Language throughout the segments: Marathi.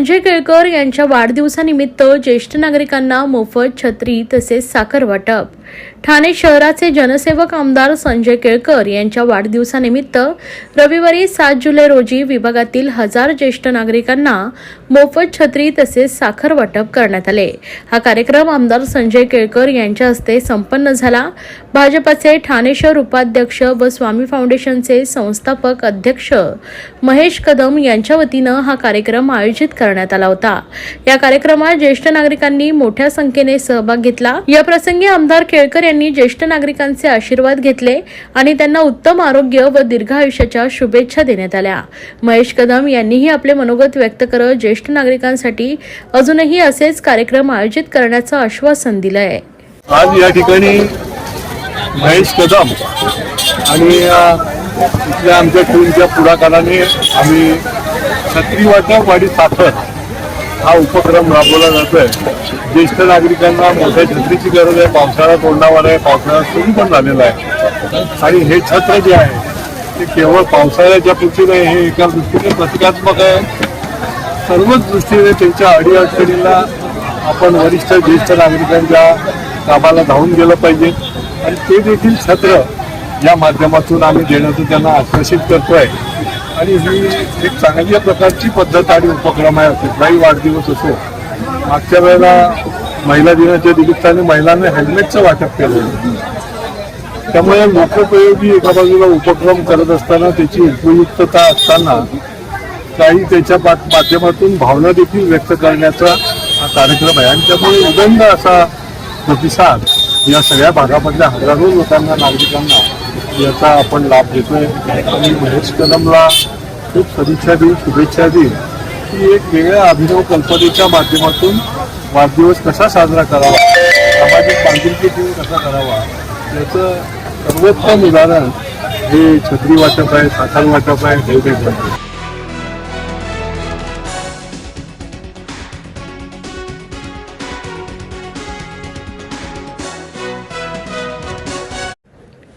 संजय केळकर यांच्या वाढदिवसानिमित्त ज्येष्ठ नागरिकांना मोफत छत्री तसेच साखर वाटप. ठाणे शहराचे जनसेवक आमदार संजय केळकर यांच्या वाढदिवसानिमित्त रविवारी सात जुलै रोजी विभागातील हजार ज्येष्ठ नागरिकांना मोफत छत्री तसेच साखर वाटप करण्यात आले. हा कार्यक्रम आमदार संजय केळकर यांच्या हस्ते संपन्न झाला. भाजपाचे ठाणे शहर उपाध्यक्ष व स्वामी फाउंडेशनचे संस्थापक अध्यक्ष महेश कदम यांच्या वतीनं हा कार्यक्रम आयोजित करण्यात आला होता. या कार्यक्रमात ज्येष्ठ नागरिकांनी मोठ्या संख्येने सहभाग घेतला. याप्रसंगी आमदार केळकर यांनी ज्येष्ठ नागरिकांचे आशीर्वाद घेतले आणि त्यांना उत्तम आरोग्य व दीर्घ आयुष्याच्या शुभेच्छा देण्यात आल्या. महेश कदम यांनीही आपले मनोगत व्यक्त करत ज्येष्ठ नागरिकांसाठी अजूनही असेच कार्यक्रम आयोजित करण्याचं आश्वासन दिलं आहे आज या ठिकाणी महेश कदम आणि इथल्या आमच्या टीमच्या पुढाकाराने आम्ही छत्री वाटप साखर हा उपक्रम राबवला जातोय. ज्येष्ठ नागरिकांना मोठ्या छत्रीची गरज आहे. पावसाळा तोंडावर आहे. पावसाळा सुरू पण झालेला आहे. आणि हे छत्र जे आहे ते केवळ पावसाळ्याच्या पृथ्वीने नाही हे एका दृष्टीने प्रतिकात्मक आहे. सर्वच दृष्टीने त्यांच्या अडीअडचणीला आपण वरिष्ठ ज्येष्ठ नागरिकांच्या कामाला धावून गेलं पाहिजे. आणि ते देखील छत्र या माध्यमातून आम्ही देण्याचं त्यांना आकर्षित करतोय. आणि ही एक चांगल्या प्रकारची पद्धत आणि उपक्रम आहे कुठलाही वाढदिवस असो मागच्या वेळेला महिला दिनाच्या निमित्ताने महिलांना हेल्मेटचं वाटप केलं. त्यामुळे लोकोपयोगी एका बाजूला उपक्रम करत असताना त्याची उपयुक्तता असताना काही त्याच्या माध्यमातून भावना देखील व्यक्त करण्याचा हा कार्यक्रम आहे. आणि त्यामुळे उदंड असा प्रतिसाद या सगळ्या भागामधल्या हजारो लोकांना नागरिकांना याचा आपण लाभ घेतोय. आणि महेश कदमला खूप सदिच्छा देईल शुभेच्छा देईल की एक वेगळ्या अभिनव कल्पनेच्या माध्यमातून वाढदिवस कसा साजरा करावा सामाजिक बांधिलकी देऊन कसा करावा याचं सर्वोत्तम उदाहरण हे छत्री वाटप आहे साखर वाटप आहे हेल्मेट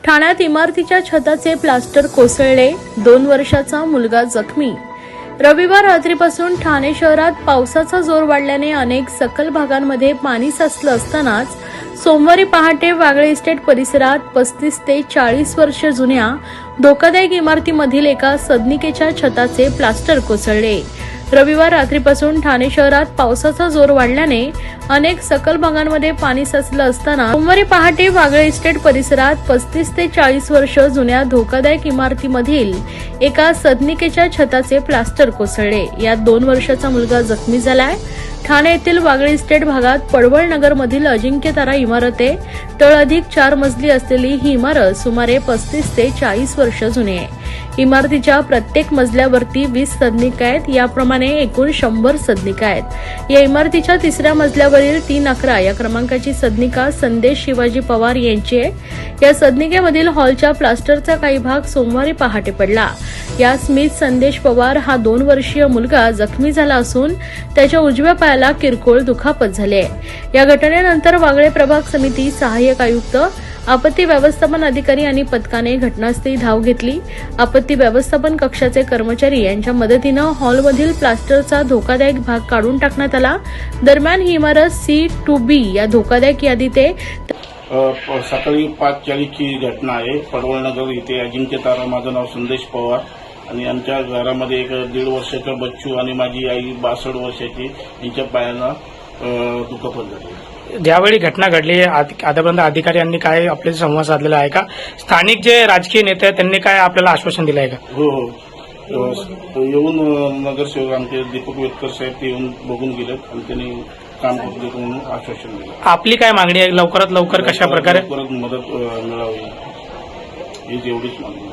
ठाण्यात इमारतीच्या छताचे प्लास्टर कोसळले. दोन वर्षाचा मुलगा जखमी. रविवार रात्रीपासून ठाणे शहरात पावसाचा जोर वाढल्याने अनेक सकल भागांमध्ये पाणी साचलं असतानाच सोमवारी पहाटे वागळे इस्टेट परिसरात पस्तीस ते चाळीस वर्ष जुन्या धोकादायक इमारतीमधील एका सदनिकेच्या छताचे प्लास्टर कोसळले. रविवार रात्रीपासून ठाणे शहरात पावसाचा जोर वाढल्याने अनेक सकल भागांमध्ये पाणी साचलं असताना सोमवारी पहाटे वागळे इस्टेट परिसरात पस्तीस ते चाळीस वर्ष जुन्या धोकादायक इमारतीमधील एका सदनिकेच्या छताचे प्लास्टर कोसळले. यात दोन वर्षाचा मुलगा जखमी झालाय. ठाणे येथील वागळे इस्टेट भागात पडवळ नगर मधील अजिंक्यतारा इमारत आहे तळ अधिक चार मजली असलेली ही इमारत सुमारे पस्तीस ते चाळीस वर्ष जुनी आहे. इमारतीच्या प्रत्येक मजल्यावरती वीस सदनिका आहेत याप्रमाणे एकूण शंभर सदनिका आहेत. या इमारतीच्या तिसऱ्या मजल्यावरील तीन अकरा या क्रमांकाची सदनिका संदेश शिवाजी पवार यांची आहे या सदनिकेमधील हॉलच्या प्लास्टरचा काही भाग सोमवारी पहाटे पडला. या स्मिथ संदेश पवार हा दोन वर्षीय मुलगा जखमी झाला असून त्याच्या उजव्या पायाला किरकोळ दुखापत झाली आहे. या घटनेनंतर वागळे प्रभाग समिती सहाय्यक आयुक्त आपत्ती व्यवस्थापन अधिकारी आणि पथकाने घटनास्थळी धाव घेतली. आपत्ती व्यवस्थापन कक्षाचे कर्मचारी यांच्या मदतीनं हॉलमधील प्लास्टरचा धोकादायक भाग काढून टाकण्यात आला. दरम्यान ही इमारत सी टू बी या धोकादायक यादीत आहे. सकाळी पाच चाळीसची घटना आहे. पडवळनगर इथे अजिंक्य तारा माझं नाव संदेश पवार. आणि आमच्या घरामध्ये एक दीड वर्षाचा बच्चू आणि माझी आई बासष्ट वर्षाची यांच्या पायानं दुखापत झाली. ज्यावेळी घटना घडली आत- आतापर्यंत अधिकाऱ्यांनी काय आपले संवाद साधलेला आहे का? स्थानिक जे राजकीय नेते आहेत त्यांनी काय आपल्याला आश्वासन दिलं आहे का? हो हो. येऊन नगरसेवक आमचे दीपक वेतकर साहेब ते येऊन बघून गेलेत आणि त्यांनी काम करून देतो म्हणून आश्वासन दिलं. आपली काय मागणी आहे? लवकरात लवकर कशा प्रकारे परत मदत मिळावी. हीच एवढीच मागणी.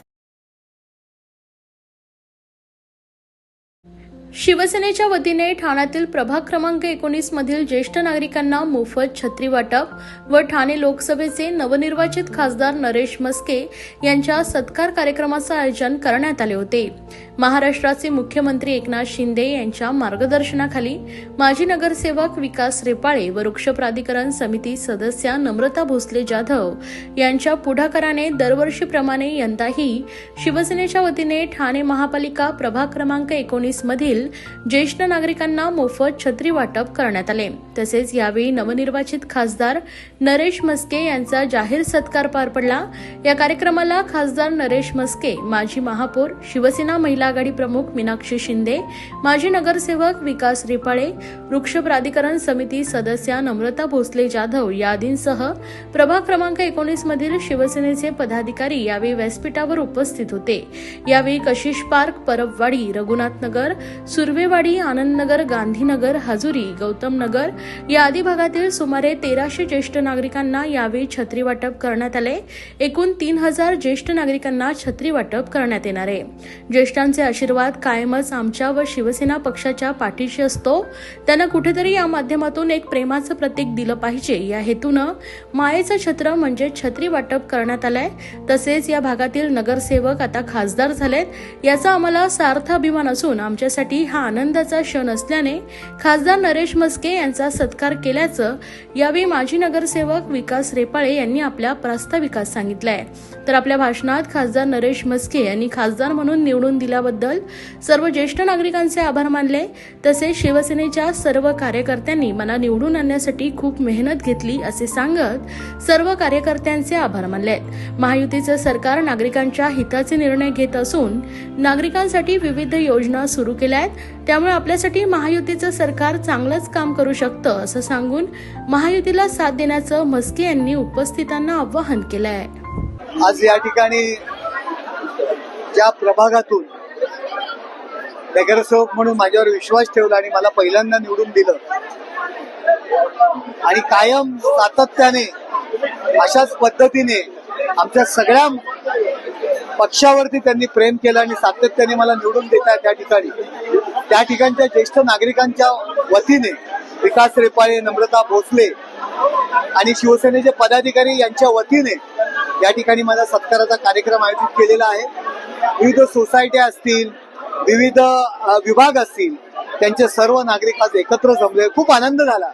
शिवसेनेच्या वतीने ठाण्यातील प्रभाग क्रमांक एकोणीस मधील ज्येष्ठ नागरिकांना मोफत छत्री वाटप व ठाणे लोकसभेचे नवनिर्वाचित खासदार नरेश मस्के यांच्या सत्कार कार्यक्रमाचं आयोजन करण्यात आले होते. महाराष्ट्राचे मुख्यमंत्री एकनाथ शिंदे यांच्या मार्गदर्शनाखाली माजी नगरसेवक विकास रेपाळे व वृक्ष प्राधिकरण समिती सदस्या नम्रता भोसले जाधव यांच्या पुढाकाराने दरवर्षीप्रमाणे यंदाही शिवसेनेच्या वतीने ठाणे महापालिका प्रभाग क्रमांक एकोणीस मधील ज्येष्ठ नागरिकांना मोफत छत्री वाटप करण्यात आले. तसेच यावेळी नवनिर्वाचित खासदार नरेश मस्के यांचा जाहीर सत्कार पार पडला. या कार्यक्रमाला खासदार नरेश मस्के माजी महापौर शिवसेना महिला आघाडी प्रमुख मीनाक्षी शिंदे माजी नगरसेवक विकास रिपाळे वृक्ष प्राधिकरण समिती सदस्या नम्रता भोसले जाधव यादींसह प्रभाग क्रमांक एकोणीस मधील शिवसेनेचे पदाधिकारी यावेळी व्यासपीठावर उपस्थित होते. यावेळी कशिश पार्क परबवाडी रघुनाथ नगर सुर्वेवाडी आनंदनगर गांधीनगर हजुरी गौतम नगर या आदी भागातील सुमारे तेराशे ज्येष्ठ नागरिकांना यावेळी छत्री वाटप करण्यात आले. एकूण तीन हजार ज्येष्ठ नागरिकांना छत्री वाटप करण्यात येणार आहे. ज्येष्ठांचे आशीर्वाद कायमच आमच्या व शिवसेना पक्षाच्या पाठीशी असतो. त्यांना कुठेतरी या माध्यमातून एक प्रेमाचं प्रतीक दिलं पाहिजे. या हेतूनं मायेचं छत्र म्हणजे छत्री वाटप करण्यात आलंय. तसेच या भागातील नगरसेवक आता खासदार झालेत. याचा आम्हाला सार्थ अभिमान असून आमच्यासाठी हा आनंदाचा क्षण असल्याने खासदार नरेश मस्के यांचा सत्कार केल्याचं यावेळी माजी नगरसेवक विकास रेपाळे यांनी आपल्या प्रास्ताविकात सांगितलंय. तर आपल्या भाषणात खासदार नरेश मस्के यांनी खासदार म्हणून निवडून दिल्याबद्दल सर्व ज्येष्ठ नागरिकांचे आभार मानले. तसेच शिवसेनेच्या सर्व कार्यकर्त्यांनी मला निवडून आणण्यासाठी खूप मेहनत घेतली असे सांगत सर्व कार्यकर्त्यांचे आभार मानले. महायुतीचं सरकार नागरिकांच्या हिताचे निर्णय घेत असून नागरिकांसाठी विविध योजना सुरू केल्या आहेत त्यामुळे आपल्यासाठी महायुतीचं सरकार चांगलंच काम करू शकतं असं सांगून महायुतीला साथ देण्याचं मस्के यांनी उपस्थितांना आवाहन केलं आहे आज या ठिकाणी ज्या प्रभागातून नगरसेवक म्हणून माझ्यावर विश्वास ठेवला आणि मला पहिल्यांदा निवडून दिलं आणि कायम सातत्याने अशाच पद्धतीने आमच्या सगळ्या पक्षावरती त्यांनी प्रेम केलं आणि सातत्याने मला निवडून देत आहे त्या ठिकाणी. त्या ठिकाणच्या ज्येष्ठ नागरिकांच्या वतीने विकास रेपाळे नम्रता भोसले आणि शिवसेनेचे पदाधिकारी यांच्या वतीने या ठिकाणी माझा सत्काराचा कार्यक्रम आयोजित केलेला आहे. विविध सोसायट्या असतील विविध विभाग असतील त्यांचे सर्व नागरिक आज एकत्र जमले. खूप आनंद झाला.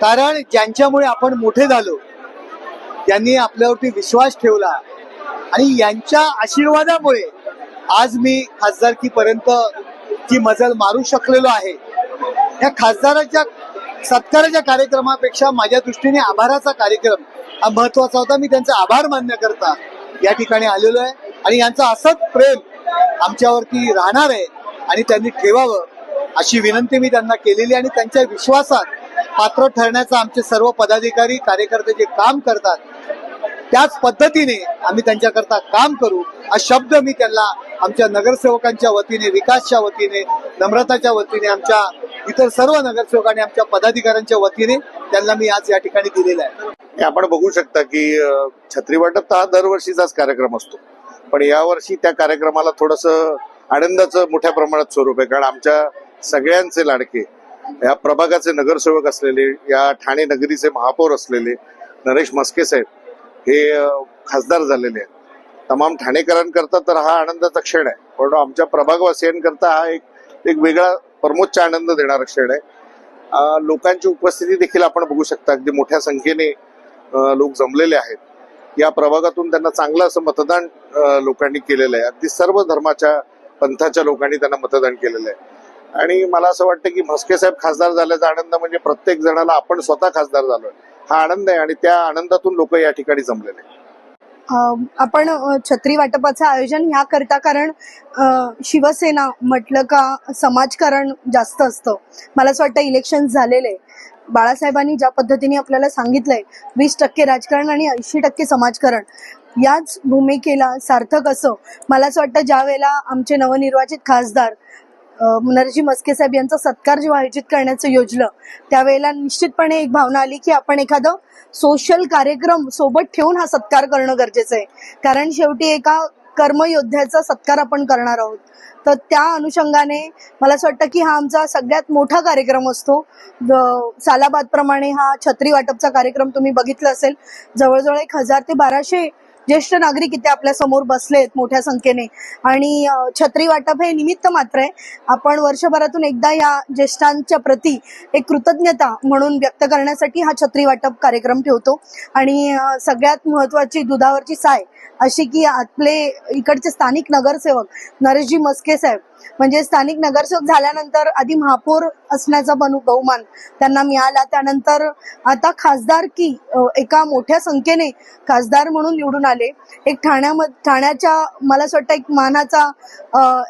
कारण ज्यांच्यामुळे आपण मोठे झालो त्यांनी आपल्यावरती विश्वास ठेवला. आणि यांच्या आशीर्वादामुळे आज मी खासदारकीपर्यंत ती मजल मारू शकलेलो आहे. या खासदाराच्या सत्काराच्या कार्यक्रमापेक्षा माझ्या दृष्टीने आभाराचा कार्यक्रम हा महत्त्वाचा होता. मी त्यांचा आभार मान्य करता या ठिकाणी आलेलो आहे. आणि यांचं असंच प्रेम आमच्यावरती राहणार आहे आणि त्यांनी ठेवावं अशी विनंती मी त्यांना केलेली आहे. आणि त्यांच्या विश्वासात पात्र ठरण्याचा आमचे सर्व पदाधिकारी कार्यकर्ते जे काम करतात त्याच पद्धतीने आम्ही त्यांच्याकरता काम करू. हा शब्द मी त्यांना आमच्या नगरसेवकांच्या वतीने विकासच्या वतीने नम्रताच्या वतीने आमच्या इतर सर्व नगरसेवकांनी आमच्या पदाधिकाऱ्यांच्या वतीने त्यांना मी आज या ठिकाणी दिलेला आहे. आपण बघू शकता की छत्री वाटप तर हा दरवर्षीचाच कार्यक्रम असतो. पण यावर्षी त्या कार्यक्रमाला थोडस आनंदाचं मोठ्या प्रमाणात स्वरूप आहे. कारण आमच्या सगळ्यांचे लाडके या प्रभागाचे नगरसेवक असलेले या ठाणे नगरीचे महापौर असलेले नरेश मस्के साहेब हे खासदार झालेले आहेत. तमाम ठाणेकरांकरता तर हा आनंदाचा क्षण आहे. पण आमच्या प्रभागवासियांकरता हा एक एक वेगळा परमोच्च आनंद देणारा क्षण आहे. लोकांची उपस्थिती देखील आपण बघू शकता. अगदी मोठ्या संख्येने लोक जमलेले आहेत. या प्रभागातून त्यांना चांगलं असं मतदान लोकांनी केलेलं आहे. अगदी सर्व धर्माच्या पंथाच्या लोकांनी त्यांना मतदान केलेलं आहे. आणि मला असं वाटतं की म्हस्के साहेब खासदार झाल्याचा आनंद म्हणजे प्रत्येक जणाला आपण स्वतः खासदार झालोय. हा आनंद आहे आणि त्या आनंदातून लोक या ठिकाणी जमलेले आपण छत्री वाटपाचं आयोजन ह्या करता कारण शिवसेना म्हटलं का समाजकारण जास्त असतं. मला असं वाटतं इलेक्शन झालेले बाळासाहेबांनी ज्या पद्धतीने आपल्याला सांगितलंय वीस टक्के राजकारण आणि ऐंशी टक्के समाजकारण याच भूमिकेला सार्थक असं मला असं वाटतं ज्या वेळेला आमचे नवनिर्वाचित खासदार अ, नरजी मस्के साहेब यांचा सत्कार जेव्हा आयोजित करण्याचं योजलं त्यावेळेला निश्चितपणे एक भावना आली की आपण एखादं सोशल कार्यक्रम सोबत ठेवून हा सत्कार करणं गरजेचं आहे. कारण शेवटी एका कर्मयोद्ध्याचा सत्कार आपण करणार आहोत. तर त्या अनुषंगाने मला असं वाटतं की हा आमचा सगळ्यात मोठा कार्यक्रम असतो. सालाबाद प्रमाणे हा छत्री वाटपचा कार्यक्रम तुम्ही बघितला असेल. जवळजवळ एक हजार ते बाराशे ज्येष्ठ नागरिक इथे आपल्यासमोर बसलेत मोठ्या संख्येने. आणि छत्री वाटप हे निमित्त मात्र आहे. आपण वर्षभरातून एकदा या ज्येष्ठांच्या प्रती एक कृतज्ञता म्हणून व्यक्त करण्यासाठी हा छत्री वाटप कार्यक्रम ठेवतो. आणि सगळ्यात महत्वाची दुधावरची साय अशी की आपले इकडचे स्थानिक नगरसेवक नरेशजी मस्के साहेब. म्हणजे स्थानिक नगरसेवक झाल्यानंतर आधी महापौर असण्याचा बनू बहुमान त्यांना मिळाला. त्यानंतर आता खासदार की एका मोठ्या संख्येने खासदार म्हणून निवडून आले. एक ठाण्यामध्ये ठाण्याच्या मला असं वाटतं एक मानाचा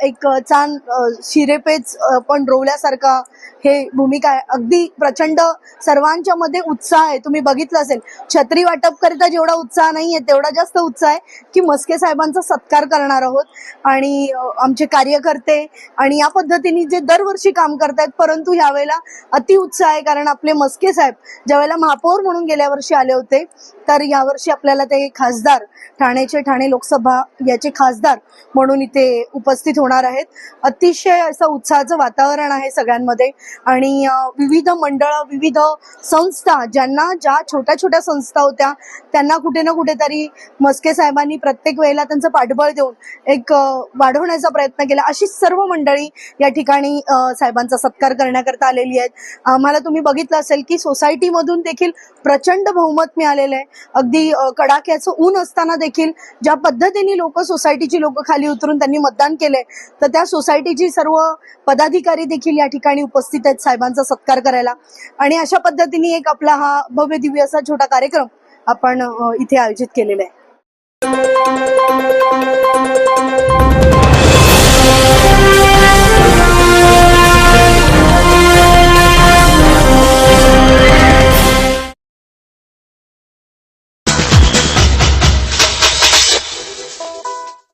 एक चान शिरेपेच पण रोवल्यासारखा हे भूमिका आहे. अगदी प्रचंड सर्वांच्या मध्ये उत्साह आहे. तुम्ही बघितलं असेल. छत्री वाटप करिता जेवढा उत्साह नाहीये तेवढा जास्त उत्साह आहे की मस्के साहेबांचा सत्कार करणार आहोत. आणि आमचे कार्यकर्ते आणि या पद्धतीने जे दरवर्षी काम करतायत परंतु यावेळेला अति उत्साह आहे कारण आपले मस्के साहेब ज्यावेळेला महापौर म्हणून गेल्या वर्षी आले होते तर यावर्षी आपल्याला ते खासदार ठाण्याचे ठाणे लोकसभा याचे खासदार म्हणून इथे उपस्थित होणार आहेत. अतिशय असं उत्साहाचं वातावरण आहे सगळ्यांमध्ये. आणि विविध मंडळं विविध संस्था ज्यांना ज्या छोट्या छोट्या संस्था होत्या त्यांना कुठे ना कुठेतरी मस्के साहेबांनी प्रत्येक वेळेला त्यांचं पाठबळ देऊन एक वाढवण्याचा प्रयत्न केला. अशी सर्व मंडळी या ठिकाणी साहेबांचा सत्कार करण्याकरता आलेली आहेत. आम्हाला तुम्ही बघितलं असेल की सोसायटीमधून देखील प्रचंड बहुमत मिळालेलं आहे. अगदी कडाक्याचं ऊन असताना देखील ज्या पद्धतीने लोक सोसायटीची लोक खाली उतरून त्यांनी मतदान केलंय तर त्या सोसायटीची सर्व पदाधिकारी देखील या ठिकाणी उपस्थित आहेत साहेबांचा सत्कार करायला. आणि अशा पद्धतीने एक आपला हा भव्य दिव्य असा छोटा कार्यक्रम आपण इथे आयोजित केलेला आहे.